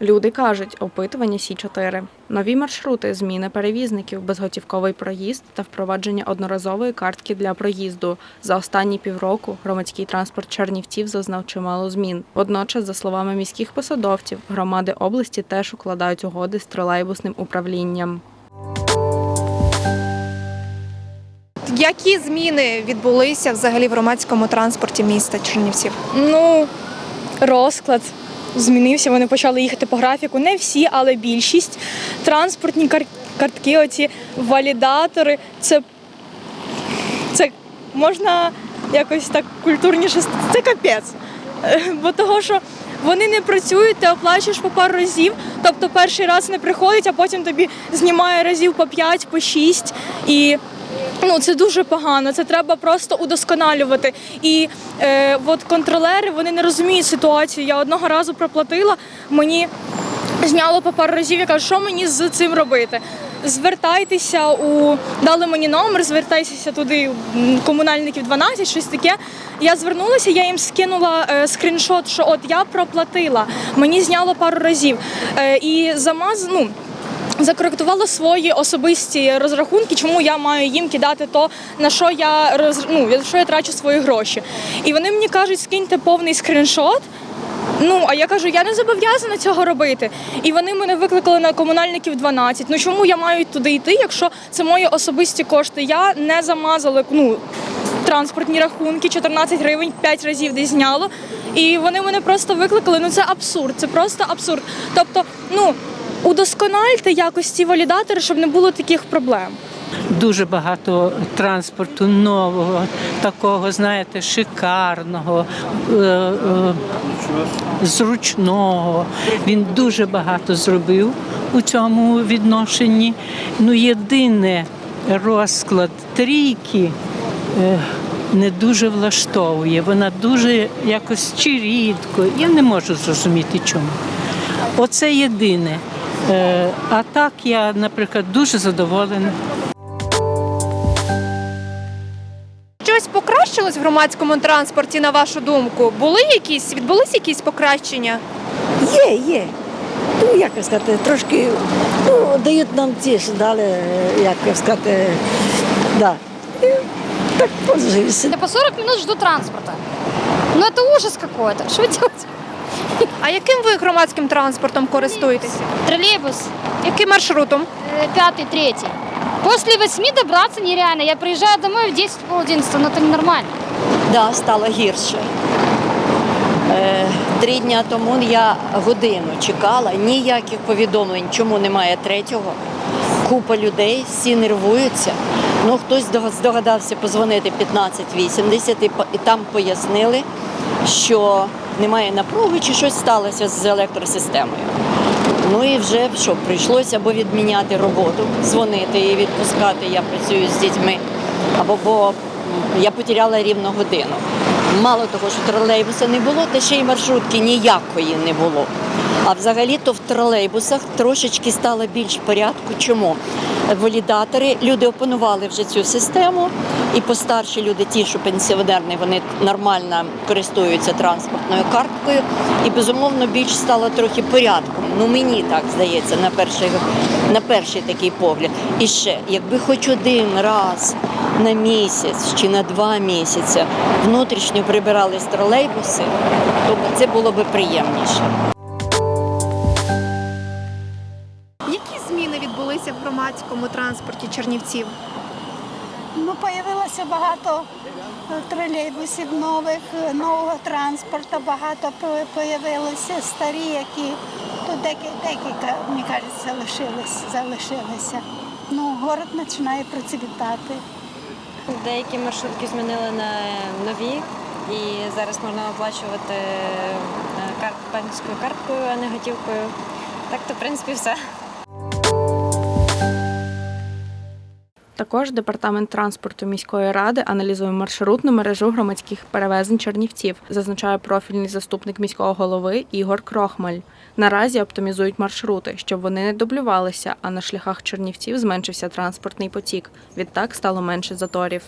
Люди кажуть, опитування Сі 4 нові маршрути, зміни перевізників, безготівковий проїзд та впровадження одноразової картки для проїзду. За останні півроку громадський транспорт Чернівців зазнав чимало змін. Водночас, за словами міських посадовців, громади області теж укладають угоди з тролейбусним управлінням. Які зміни відбулися взагалі в громадському транспорті міста Чернівців? Ну, розклад змінився. Вони почали їхати по графіку. Не всі, але більшість. Транспортні кар- картки, оці валідатори. Це, це можна якось так культурніше. Це капець. Бо того, що вони не працюють, ти оплачуєш по пару разів. Тобто перший раз не приходить, а потім тобі знімає разів по 5, по 6. І Ну, це дуже погано. Це треба просто удосконалювати. І е, от контролери вони не розуміють ситуацію. Я одного разу проплатила, мені зняло по пару разів. Я кажу, що мені з цим робити? Звертайтеся у дали мені номер, звертайтеся туди, комунальників 12, щось таке. Я звернулася, я їм скинула е, скріншот, що от я проплатила, мені зняло пару разів. Е, і замаз, ну, закоректувала свої особисті розрахунки, чому я маю їм кидати то, на що я роз... ну, що я трачу свої гроші. І вони мені кажуть, скиньте повний скріншот. Ну, а я кажу, я не зобов'язана цього робити. І вони мене викликали на комунальників 12. Ну чому я маю туди йти, якщо це мої особисті кошти? Я не замазала ну, транспортні рахунки, 14 гривень 5 разів десь зняло. І вони мене просто викликали. Ну це абсурд, це просто абсурд. Тобто, ну удоскональте якось ці валідатори, щоб не було таких проблем. Дуже багато транспорту нового, такого, знаєте, шикарного, е, е, зручного. Він дуже багато зробив у цьому відношенні. Ну, єдине розклад трійки. е, Не дуже влаштовує, вона дуже якось чи рідко. Я не можу зрозуміти чому. Оце єдине. Е, А так я, наприклад, дуже задоволена. Щось покращилось в громадському транспорті, на вашу думку? Були якісь, відбулись якісь покращення? Є, є. Ну, як сказати, трошки ну, дають нам ті, що дали, е, як сказати, да. І так пользуюся. Я по 40 минут жду транспорта. Ну это ужас какой-то. Что вы делаете? А яким ви громадським транспортом користуєтеся? Троллейбус Яким маршрутом? э, пятый, третий. После восьми добраться нереально. Я приезжаю домой в 10 пол одиннадцатого, но это ненормально. Да, стало гірше. Е, Три дні тому я годину чекала, ніяких повідомлень, чому немає третього. Купа людей, всі нервуються. Ну, хтось здога- здогадався позвонити 1580 і по- і там пояснили, що немає напруги чи щось сталося з електросистемою. Ну і вже що, прийшлося або відміняти роботу, дзвонити і відпускати. Я працюю з дітьми, або бо я потеряла рівно годину. Мало того, що тролейбуса не було, та ще й маршрутки ніякої не було. А взагалі-то в тролейбусах трошечки стало більш порядку. Чому? Валідатори, люди опанували вже цю систему, і постарші люди, ті, що пенсіонерні, вони нормально користуються транспортною карткою. І безумовно більш стало трохи порядку. Ну мені так здається, на перший, на перший такий погляд. І ще, якби хоч один раз на місяць чи на два місяці внутрішньо прибирались тролейбуси, то це було би приємніше. Громадському транспорті Чернівців? Ну, появилося багато е, тролейбусів нових, е, нового транспорту, багато по- появилося старі, які тут декілька, мені кажеться, лишились, залишилися. Ну, город починає процвітати. Деякі маршрутки змінили на нові, і зараз можна оплачувати е, карт, банківською карткою, а не готівкою. Так то, в принципі, все. Також департамент транспорту міської ради аналізує маршрутну мережу громадських перевезень Чернівців, зазначає профільний заступник міського голови Ігор Крохмаль. Наразі оптимізують маршрути, щоб вони не дублювалися, а на шляхах Чернівців зменшився транспортний потік. Відтак стало менше заторів.